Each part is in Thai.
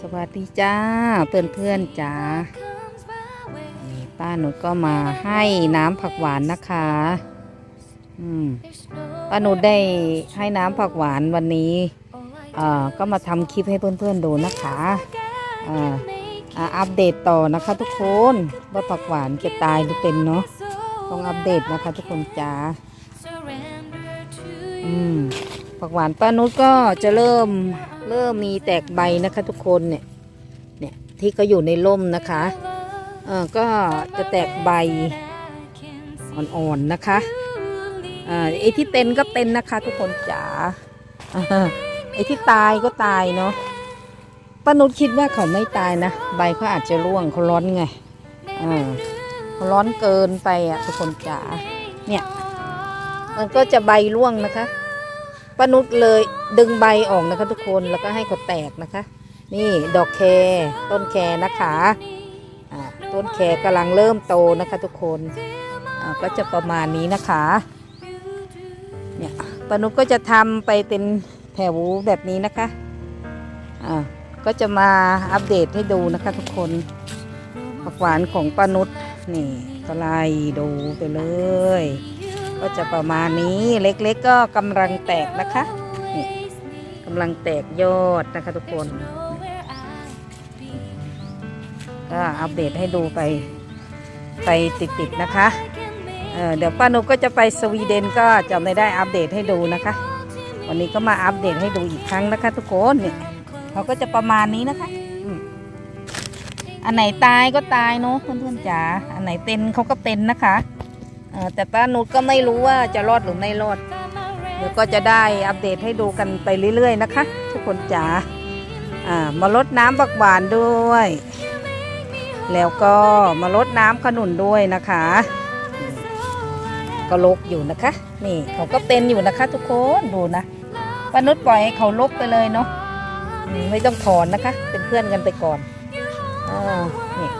สวัสดีจ้าเพื่อนเพื่อนจ้าป้าหนุก็มาให้น้ำผักหวานนะคะอืมป้าหนุได้ให้น้ำผักหวานวันนี้เอ่อก็มาทำคลิปให้เพื่อนๆดูนะคะอ่าอ่าอัปเดตต่อนะคะทุกคนว่าผักหวานจะตายหรือเป็นเนาะต้องอัปเดตนะคะทุกคนจ้าอืมผักหวานป้านุชก็จะเริ่ม เริ่มมีแตกใบนะคะทุกคนเนี่ยเนี่ยที่ก็อยู่ในร่มนะคะเออก็จะแตกใบอ่อนๆนะคะอ่าไอ้ที่เต็นก็เต็นนะคะ ทุกคนจ๋าอ่าไอ้ที่ตายก็ตายเนาะป้านุชคิดว่าเขาไม่ตายนะใบเขาอาจจะร่วงเขาร้อนไงอ่าเขาร้อนเกินไปอะทุกคนจ๋าเนี่ยมันก็จะใบร่วงนะคะ ป้านุชเลยดึงใบออกนะคะทุกคนแล้วก็ให้เขาแตกนะคะ นี่ดอกแครต้นแครนะคะอ่าต้นแครกำลังเริ่มโตนะคะทุกคนอ่าก็จะประมาณนี้นะคะเนี่ยป้านุชก็จะทำไปเป็นแถวแบบนี้นะคะอ่าก็จะมาอัปเดตให้ดูนะคะทุกคนผักหวานของป้านุชนี่ก็ไล่ดูไปเลย ก็จะประมาณนี้เล็กๆก็กำลังแตกนะคะนี่กำลังแตกยอดนะคะทุกคน ก็อัปเดตให้ดูไปไปติดๆนะคะเเดี๋ยวป้านุก็จะไปสวีเดนก็จะไม่ได้อัปเดตให้ดูนะคะ วันนี้ก็มาอัปเดตให้ดูอีกครั้งนะคะ ทุกคนเนี่ยเขาก็จะประมาณนี้นะคะอันไหนตายก็ตายเนาะเพื่อนๆจ๋า อันไหนเป็นเขาก็เป็นนะคะ แต่ป้านุชก็ไม่รู้ว่าจะรอดหรือไม่รอดเดี๋ยวก็จะได้อัปเดตให้ดูกันไปเรื่อย ๆ นะคะ ทุกคนจ๋าอ่ามาลดน้ำบักหวานด้วย แล้วก็มาลดน้ำขนุนด้วยนะคะ ก็ลกอยู่นะคะ นี่เขาก็เป็นอยู่นะคะ ทุกคนดูนะป้านุชปล่อยให้เขาลกไปเลยเนาะไม่ต้องถอนนะคะ เป็นเพื่อนกันไปก่อนอ่านี่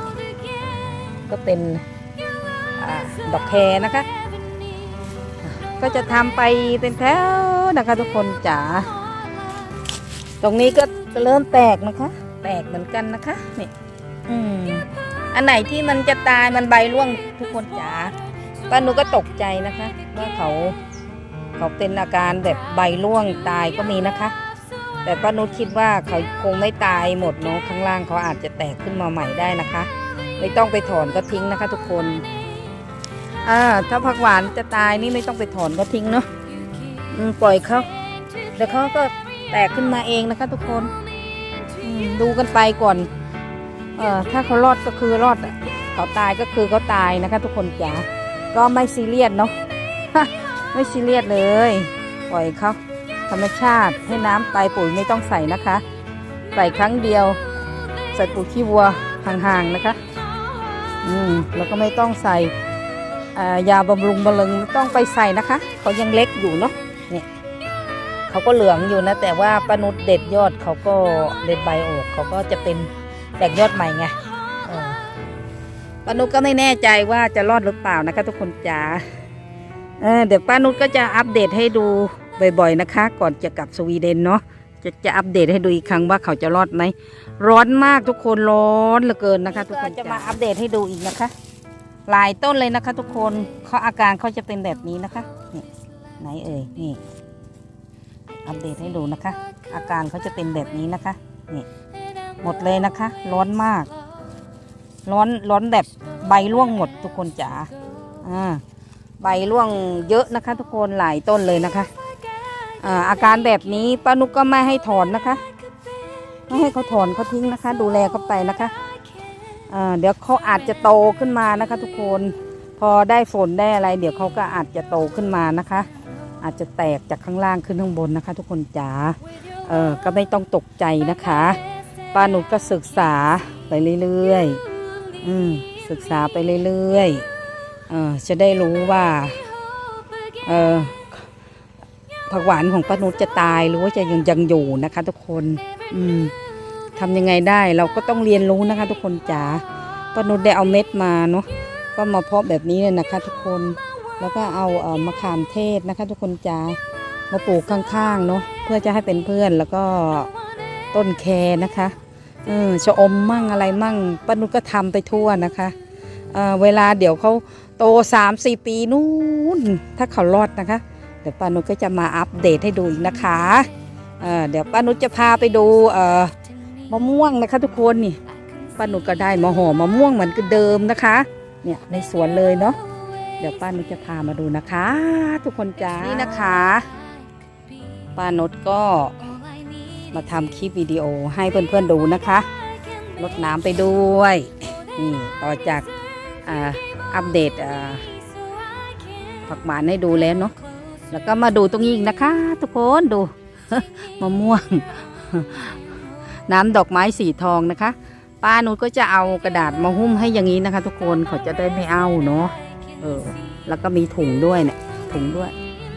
ก็เป็น ดอกแครนะคะ ก็จะทำไปเป็นแถวนะคะทุกคนจ๋าตรงนี้ก็เริ่มแตกนะคะ แตกเหมือนกันนะคะนี่อืมอันไหนที่มันจะตายมันใบร่วงทุกคนจ๋าป้านูก็ตกใจนะคะว่าเขาเขาเป็นอาการแบบใบร่วงตายก็มีนะคะ แต่ป้านุคิดว่าเขาคงไม่ตายหมดเนาะข้างล่างเขาอาจจะแตกขึ้นมาใหม่ได้นะคะ ไม่ต้องไปถอนก็ทิ้งนะคะ ทุกคน อ่าถ้าผักหวานจะตายนี่ไม่ต้องไปถอนก็ทิ้งเนาะปล่อยเขาเดี๋ยวเขาก็แตกขึ้นมาเองนะคะ ทุกคนดูกันไปก่อน เอ่อถ้าเขารอดก็คือรอดอะเขาตายก็คือเขาตายนะคะ ทุกคนจ๋าก็ไม่ซีเรียสเนาะไม่ซีเรียสเลย ปล่อยเขาธรรมชาติให้น้ำไปปุ๋ยไม่ต้องใส่นะคะ ใส่ครั้งเดียว ใส่ปุ๋ยขี้วัวห่างๆนะคะ อืมแล้วก็ไม่ต้องใส่ ยาบำรุงบำรุงต้องไปใส่นะคะ เขายังเล็กอยู่เนาะเนี่ยเขาก็เหลืองอยู่นะ แต่ว่าป้านุชเด็ดยอดเขาก็เด็ดใบออกเขาก็จะเป็นแตกยอดใหม่ไงป้านุชก็ไม่แน่ใจว่าจะรอดหรือเปล่านะคะทุกคนจ๋าเเดี๋ยวป้านุชก็จะอัปเดตให้ดูบ่อยๆนะคะ ก่อนจะกลับสวีเดนเนาะจะจะอัปเดตให้ดูอีกครั้งว่าเขาจะรอดไหมร้อนมากทุกคนร้อนเหลือเกินนะคะ ทุกคนจะมาอัปเดตให้ดูอีกนะคะ หลายต้นเลยนะคะ ทุกคนเขาอาการเขาจะเป็นแบบนี้นะคะนี่ไหนเอ่ยนี่ อัปเดตให้ดูนะคะ อาการเขาจะเป็นแบบนี้นะคะนี่หมดเลยนะคะ ร้อนมาก ร้อนร้อนแบบใบร่วงหมดทุกคนจ๋าอ่าใบร่วงเยอะนะคะ ทุกคนหลายต้นเลยนะคะอ่าอาการแบบนี้ป้านุกก็ไม่ให้ถอนนะคะ ไม่ให้เขาถอนเขาทิ้งนะคะ ดูแลเขาไปนะคะอ่า เดี๋ยวเขาอาจจะโตขึ้นมานะคะ ทุกคนพอได้ฝนได้อะไร เดี๋ยวเขาก็อาจจะโตขึ้นมานะคะ อาจจะแตกจากข้างล่างขึ้นข้างบนนะคะ ทุกคนจ๋าเออก็ไม่ต้องตกใจนะคะป้าหนูก็ศึกษาไปเรื่อยๆอืมศึกษาไปเรื่อยๆเออจะได้รู้ว่าเออผักหวานของป้านุจะตายหรือว่าจะยังยังอยู่นะคะ ทุกคน อืม ทำยังไงได้เราก็ต้องเรียนรู้นะคะ ทุกคนจ๋าป้านุชได้เอาเม็ดมาเนาะก็มาเพาะแบบนี้เลยนะคะ ทุกคนแล้วก็เอาเอ่อมะขามเทศนะคะ ทุกคนจ๋ามาปลูกข้างๆเนาะเพื่อจะให้เป็นเพื่อนแล้วก็ต้นแคนะคะเออชะอมมั่งอะไรมั่งป้านุชก็ทำไปทั่วนะคะเออเวลาเดี๋ยวเขาโตสามสี่ปีนู่นถ้าเขารอดนะคะ เดี๋ยวป้านุชก็จะมาอัปเดตให้ดูอีกนะคะเออเดี๋ยวป้านุชจะพาไปดูเออ มะม่วงนะคะทุกคนนี่ป้านุชก็ได้มาห่อมะม่วงเหมือนกับเดิมนะคะ เนี่ยในสวนเลยเนาะเดี๋ยวป้านุชจะพามาดูนะคะ ทุกคนจ้านี่นะคะป้านุชก็มาทำคลิปวิดีโอให้เพื่อนๆดูนะคะรดน้ำไปด้วยนี่ต่อจากอ่าอัปเดตอ่าผักหวานให้ดูแล้วเนาะแล้วก็มาดูตรงนี้อีกนะคะ ทุกคนดูมะม่วง น้ำดอกไม้สีทองนะคะ ป้านุชก็จะเอากระดาษมาหุ้มให้อย่างนี้นะคะ ทุกคนเขาจะได้ไม่เอาเนาะเออ แล้วก็มีถุงด้วยเนี่ยถุงด้วย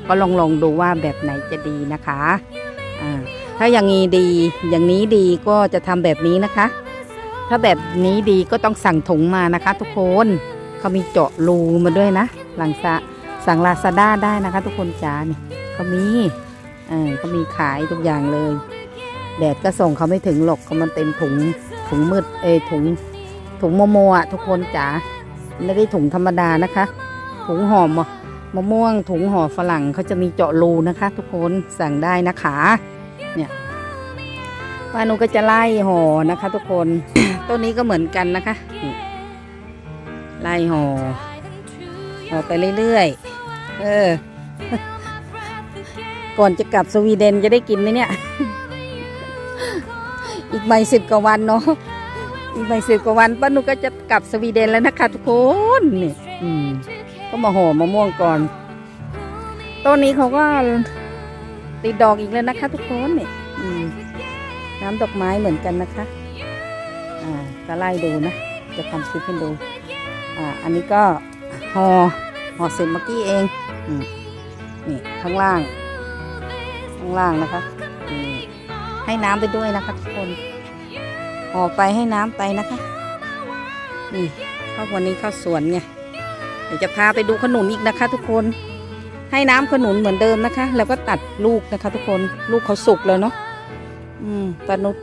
ก็ลองลองดูว่าแบบไหนจะดีนะคะอ่าถ้าอย่างนี้ดีอย่างนี้ดีก็จะทำแบบนี้นะคะ ถ้าแบบนี้ดีก็ต้องสั่งถุงมานะคะ ทุกคนเขามีเจาะรูมาด้วยนะ หลังซะสั่งลาซาด้าได้นะคะ ทุกคนจ้านี่เขามีเออเขามีขายทุกอย่างเลย แดดก็ส่งเขาไม่ถึงหรอกเขามันเต็มถุงถุงมืดเอถุงถุงโมโมอะทุกคนจ๋าไม่ได้ถุงธรรมดานะคะ ถุงหอมมะม่วง ถุงห่อฝรั่งเขาจะมีเจาะรูนะคะ ทุกคนสั่งได้นะคะเนี่ยป้านุก็จะไล่ห่อนะคะ ทุกคนต้นนี้ก็เหมือนกันนะคะไล่ห่อห่อไปเรื่อยๆเออก่อนจะกลับสวีเดนจะได้กินไหมเนี่ย อีกไม่สิบกว่าวันเนาะอีกไม่สิบกว่าวันป้านุก็จะกลับสวีเดนแล้วนะคะ ทุกคนนี่อืมก็มาห่อมะม่วงก่อนต้นนี้เขาก็ติดดอกอีกแล้วนะคะ ทุกคนนี่อืมน้ำดอกไม้เหมือนกันนะคะ อ่าก็ไล่ดูนะ จะทำคลิปให้ดู อ่า อันนี้ก็ห่อห่อเสร็จเมื่อกี้เอง อืมนี่ข้างล่าง ข้างล่างนะคะ ให้น้ำไปด้วยนะคะทุกคนห่อไปให้น้ำไปนะคะ นี่เข้าวันนี้เข้าสวนไงเดี๋ยวจะพาไปดูขนุนอีกนะคะ ทุกคน ให้น้ำขนุนเหมือนเดิมนะคะ แล้วก็ตัดลูกนะคะ ทุกคนลูกเขาสุกแล้วเนาะอืมปานุษ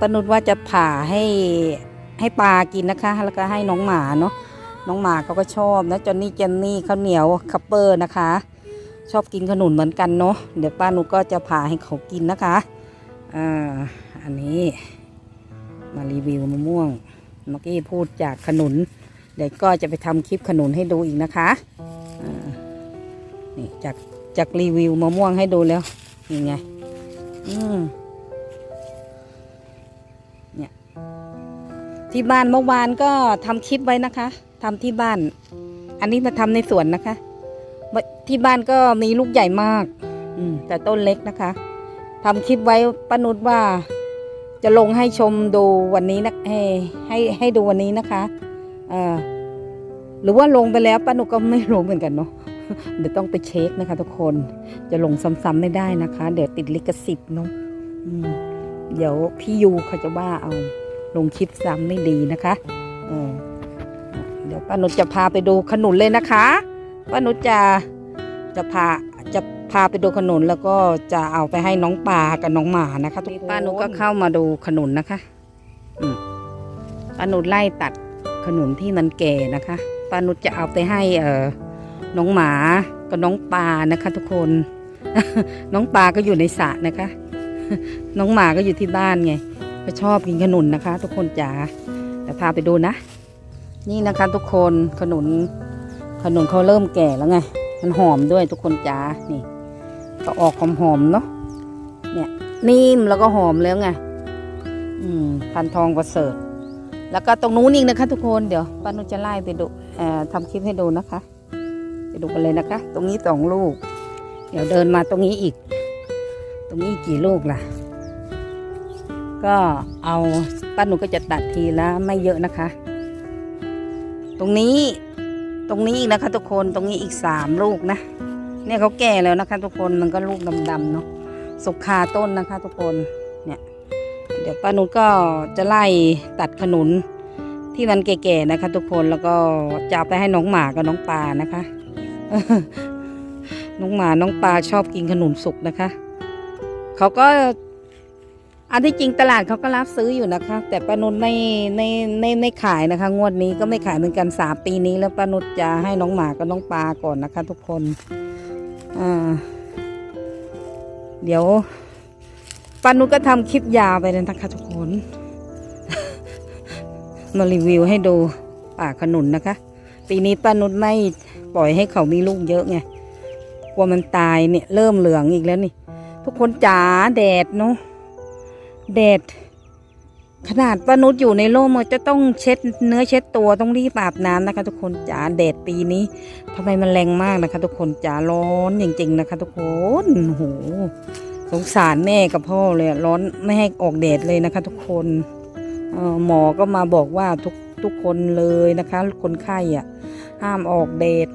ปานุษว่าจะผ่าให้ให้ปลากินนะคะ แล้วก็ให้น้องหมาเนาะน้องหมาเขาก็ชอบนะจอนนี่เจนนี่ข้าวเหนียวคัพเปอร์นะคะ ชอบกินขนุนเหมือนกันเนาะเดี๋ยวป้านุก็จะผ่าให้เขากินนะคะ อ่าอันนี้มารีวิวมะม่วงเมื่อกี้พูดจากขนุน เดี๋ยวก็จะไปทำคลิปขนุนให้ดูอีกนะคะนี่จากจากรีวิวมะม่วงให้ดูแล้วนี่ไงอืมเนี่ยที่บ้านเมื่อวานก็ทำคลิปไว้นะคะทำที่บ้าน อันนี้มาทำในสวนนะคะ ที่บ้านก็มีลูกใหญ่มาก อืมแต่ต้นเล็กนะคะ ทำคลิปไว้ป้านุชว่า จะลงให้ชมดูวันนี้นะให้ให้ให้ดูวันนี้นะคะหรือว่าลงไปแล้วป้านุก็ไม่รู้เหมือนกันเนาะเดี๋ยวต้องไปเช็คนะคะ ทุกคนจะลงซ้ำๆไม่ได้นะคะ เดี๋ยวติดลิขสิทธิ์เนาะเดี๋ยวพี่ยูเขาจะว่าเอาลงคลิปซ้ำไม่ดีนะคะเดี๋ยวป้านุชจะพาไปดูขนุนเลยนะคะป้านุชจะจะพา พาไปดูขนุนแล้วก็จะเอาไปให้น้องปลากับน้องหมานะคะทุกคนป้านุก็เข้ามาดูขนุนนะคะอืมป้านุไล่ตัดขนุนที่มันแก่นะคะป้านุจะเอาไปให้เอ่อน้องหมากับน้องปลานะคะ ทุกคน น้องปลาก็อยู่ในสระนะคะ น้องหมาก็อยู่ที่บ้านไงก็ชอบกินขนุนนะคะ ทุกคนจ๋าเดี๋ยวพาไปดูนะ นี่นะคะ ทุกคนขนุนขนุนเขาเริ่มแก่แล้วไง มันหอมด้วยทุกคนจ๋านี่ ก็ออกหอมหอมๆเนาะเนี่ยนิ่มแล้วก็หอมแล้วไงอืมพันทองประเสริฐ แล้วก็ตรงนู้นอีกนะคะ ทุกคนเดี๋ยวป้านุจะไล่ไปดูเอ่อทำคลิปให้ดูนะคะ ไปดูกันเลยนะคะ ตรงนี้สองลูก เดี๋ยวเดินมาตรงนี้อีก ตรงนี้กี่ลูกล่ะ ก็เอาป้านุก็จะตัดทีละไม่เยอะนะคะ ตรงนี้ตรงนี้อีกนะคะ ทุกคนตรงนี้อีกสามลูกนะ เนี่ยเขาแก่แล้วนะคะ ทุกคนมันก็ลูกดำๆเนาะสุกคาต้นนะคะ ทุกคนเนี่ยเดี๋ยวป้านุชก็จะไล่ตัดขนุนที่มันแก่ๆนะคะ ทุกคนแล้วก็จะเอาไปให้น้องหมากับน้องปลานะคะ น้องหมาน้องปลาชอบกินขนุนสุกนะคะเขาก็อันที่จริงตลาดเขาก็รับซื้ออยู่นะคะ แต่ป้านุชไม่ไม่ไม่ไม่ขายนะคะ งวดนี้ก็ไม่ขายเหมือนกันสามปีนี้แล้วป้านุชจะให้น้องหมากับน้องปลาก่อนนะคะ ทุกคน เดี๋ยวป้านุก็ทำคลิปยาวไปเลยนะคะทุกคน มารีวิวให้ดูป่าขนุนนะคะ ปีนี้ป้านุไม่ปล่อยให้เขามีลูกเยอะไงกลัวมันตายเนี่ยเริ่มเหลืองอีกแล้วนี่ ทุกคนจ๋าแดดเนาะแดด ขนาดป้านุชอยู่ในร่มอะจะต้องเช็ดเนื้อเช็ดตัวต้องรีบอาบน้ำนะคะ ทุกคนจ๋าแดดปีนี้ทำไมมันแรงมากนะคะ ทุกคนจ๋าร้อนจริง ๆนะคะ ทุกคนโอ้โหสงสารแม่กับพ่อเลยร้อนไม่ให้ออกแดดเลยนะคะ ทุกคนหมอก็มาบอกว่าทุกทุกคนเลยนะคะ คนไข้อะ ห้ามออกแดด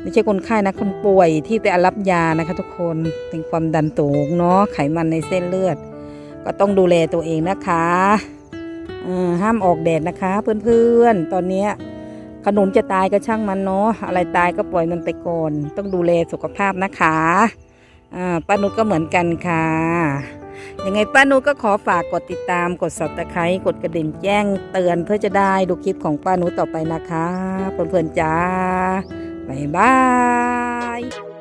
ไม่ใช่คนไข้นะคนป่วยที่ไปรับยานะคะ ทุกคนเป็นความดันสูงเนาะไขมันในเส้นเลือด ก็ต้องดูแลตัวเองนะคะห้ามออกแดดนะคะ เพื่อนๆ ตอนนี้ขนุนจะตายก็ช่างมันเนาะอะไรตายก็ปล่อยมันไปก่อน ต้องดูแลสุขภาพนะคะอ่าป้านุชก็เหมือนกันค่ะยังไงป้านุชก็ขอฝากกดติดตามกด subscribe กดกระดิ่งแจ้งเตือนเพื่อจะได้ดูคลิปของป้านุชต่อไปนะคะเพื่อนๆจ้าบ๊ายบาย